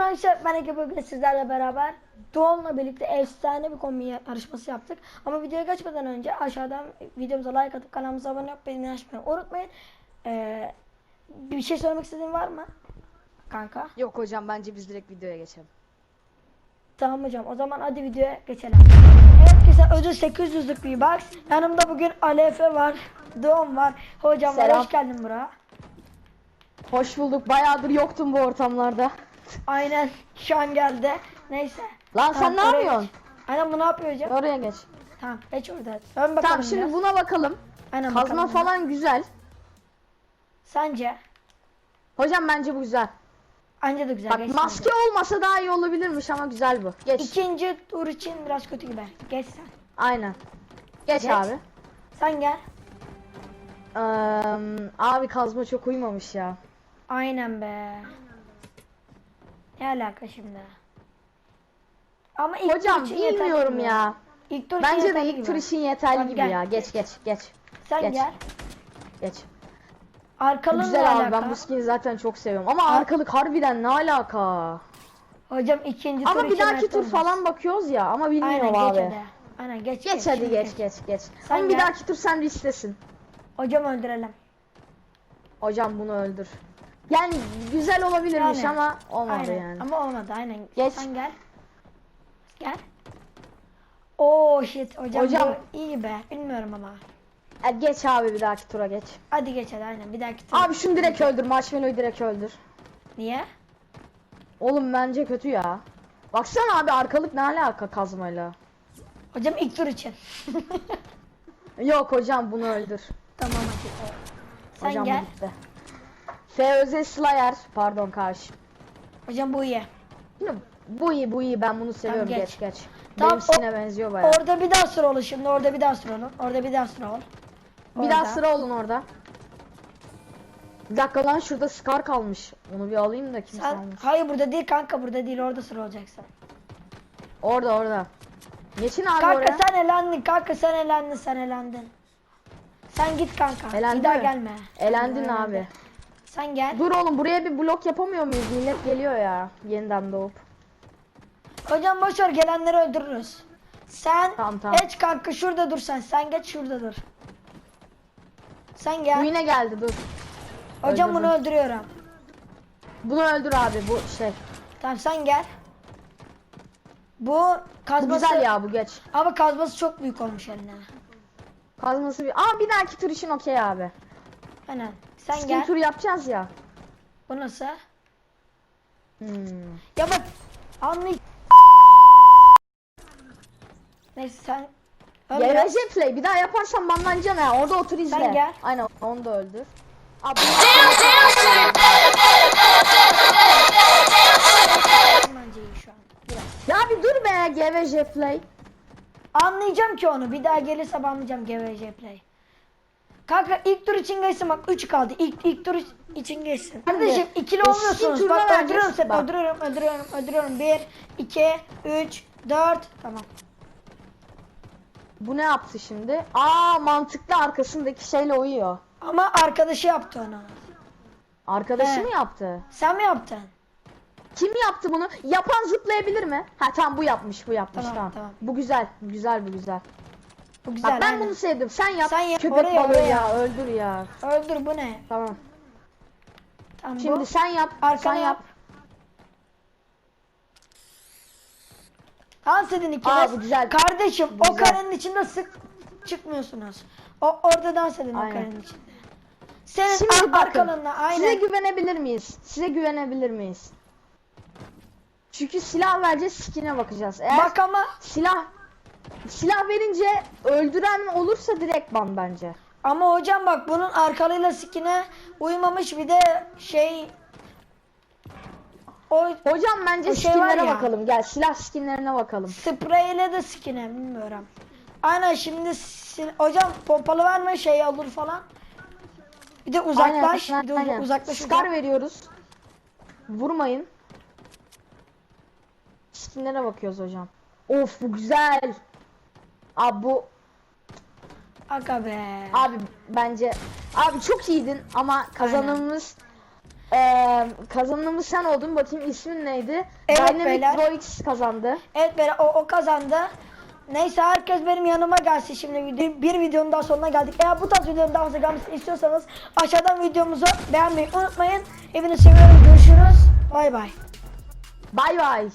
arkadaşlar ben Ege bugün sizlerle beraber Doğan'la birlikte efsane bir kombi yarışması yaptık. Ama videoya geçmeden önce aşağıdan videomuza like atıp kanalımıza abone olup beğeni açmayı unutmayın. Ee, bir şey söylemek istediğin var mı? Kanka. Yok hocam bence biz direkt videoya geçelim. Tamam hocam o zaman hadi videoya geçelim. Evet güzel ödül 800'lük bir box. Yanımda bugün Alefe var. Doğum var. Hocam Selam. hoş geldin buraya. Hoş bulduk. Bayağıdır yoktun bu ortamlarda. Aynen şu an geldi. Neyse. Lan sen ne oraya yapıyorsun? geç. Aynen bu ne yapıyor hocam? Oraya geç. Tamam geç orada. Ön bakalım Tamam şimdi biraz. buna bakalım. Aynen Kazma bakalım. falan güzel. Sence? Hocam bence bu güzel. Anca da güzel. Bak geç maske olmasa daha iyi olabilirmiş ama güzel bu. Geç. İkinci tur için biraz kötü gibi. Geç sen. Aynen. Geç, Geç. abi. Sen gel. Eee, abi kazma çok uymamış ya. Aynen be. Ne alaka şimdi? Ama ilk Hocam tur için bilmiyorum ya. İlk tur Bence de ilk gibi. tur için yeterli Tamam, gibi gel. ya. Geç geç geç. Sen geç. gel. Geç. Arkalın ne Güzel abi alaka? ben bu skin'i zaten çok seviyorum. Ama arkalık harbiden ne alaka? Hocam ikinci tur Ama bir dahaki tur olmaz. falan bakıyoruz ya ama Aynen bilmiyorum geç abi. hadi. Aynen geç Geç hadi şimdi geç geç geç. Sen Ama bir dahaki tur sen listesin. Hocam öldürelim. Hocam bunu öldür. Yani güzel olabilirmiş Yani. ama olmadı Aynen. yani. Ama olmadı aynen. Geç. Sen gel. Gel. Oo shit hocam, Hocam. bu iyi be. Bilmiyorum ama. E, geç abi bir dahaki tura geç. Hadi geç hadi aynen bir dahaki tur. Abi şunu direkt öldür. Marshmallow'u direkt öldür. Niye? Oğlum bence kötü ya. Baksana abi arkalık ne alaka kazmayla. Hocam ilk tur için. Yok hocam bunu öldür. tamam hadi. Sen hocam gel. bu gitti. FÖZ Slayer. Pardon karşı. Hocam bu iyi. Şimdi bu iyi bu iyi ben bunu seviyorum geç. geç geç. Tamam, Benim skin'e o- benziyor bayağı. Orada bir daha sıra olur şimdi. Orada bir daha sıra olur. Orada bir daha sıra ol. Bir daha Orada. sıra olun orada. Bir dakika lan şurada Scar kalmış. Onu bir alayım da kimse Sen, almış. hayır burada değil kanka burada değil orada sıra olacaksın. Orada orada. Geçin abi Kanka oraya. sen elendin kanka sen elendin sen elendin. Sen git kanka. Elendi bir daha mi? gelme. Elendin Elendi. abi. Sen gel. Dur oğlum buraya bir blok yapamıyor muyuz? Millet geliyor ya. Yeniden doğup. Hocam boşver gelenleri öldürürüz. Sen Tamam, tamam. geç kanka şurada dur sen. Sen geç şurada dur. Sen Bu gel. yine geldi dur. Hocam öldürdüm. bunu öldürüyorum. Bunu öldür abi bu şey. Tamam sen gel. Bu Bu kazması güzel ya bu geç. ama kazması çok büyük olmuş eline. Kazması bir. Aa bir dahaki tur için okey abi. Aynen. Sen Skin gel. tur yapacağız ya. Bu nasıl? Hmm. Ya bak anlay. Neyse sen biraz. GVC play bir daha yaparsan banlanacaksın ha. Orada otur izle. gel. Aynen onu da öldür. Abi Bence iyi şu an. Biraz. ya bir dur be GVC play. Anlayacağım ki onu. Bir daha gelirse anlayacağım GVC Play. Kanka ilk tur için geçsin bak 3 kaldı. İlk ilk tur için geçsin. Kardeşim ikili olmuyorsunuz. Bak öldürüyorum seni. Bak. Öldürüyorum, öldürüyorum, öldürüyorum. 1 2 3 4 Tamam. Bu ne yaptı şimdi? Aa mantıklı arkasındaki şeyle uyuyor. Ama arkadaşı yaptı onu. Arkadaşı He. mı yaptı? Sen mi yaptın? Kim yaptı bunu? Yapan zıplayabilir mi? Ha tamam bu yapmış bu yapmış Tamam, tamam. tamam. Bu güzel güzel bu güzel. Bu güzel. Bak ben aynen. bunu sevdim. Sen yap. Sen yap, Köpek oraya, balığı oraya. ya öldür ya. Öldür bu ne? Tamam. Tamam Şimdi bu. sen yap. Arkana sen yap. Dans edin ikiniz. Aa, bu güzel. Kardeşim Bu o güzel. karenin içinde sık çıkmıyorsunuz. O orada dans edin o Aynen. karenin içinde. Senin Şimdi ar- bakın. arkalığına aynen. Size güvenebilir miyiz? Size güvenebilir miyiz? Çünkü silah vereceğiz, skin'e bakacağız. Eğer Bak ama silah silah verince öldüren olursa direkt ban bence. ama hocam bak bunun arkalığıyla skine uymamış bir de şey o Hocam bence O şey skinlere bakalım. Gel silah skinlerine bakalım. spreyle de skine bilmiyorum. Aynen şimdi sin- hocam pompalı verme şey olur falan. Bir de uzaklaş. Aynen, bir de aynen. uzaklaş. Uzak- veriyoruz. Vurmayın. Skinlere bakıyoruz hocam. Of bu güzel. Abi bu Aga be. abi bence abi çok iyiydin ama kazanımız Ee, kazanımız sen oldun. Bakayım ismin neydi? Evet, Dynamic beyler. Kazandı. Evet böyle o, o kazandı. Neyse herkes benim yanıma gelsin şimdi video, bir videonun daha sonuna geldik. Eğer bu tarz videonun daha fazla gelmesini istiyorsanız aşağıdan videomuzu beğenmeyi unutmayın. Hepinizi seviyorum. Görüşürüz. Bay bay. Bay bay.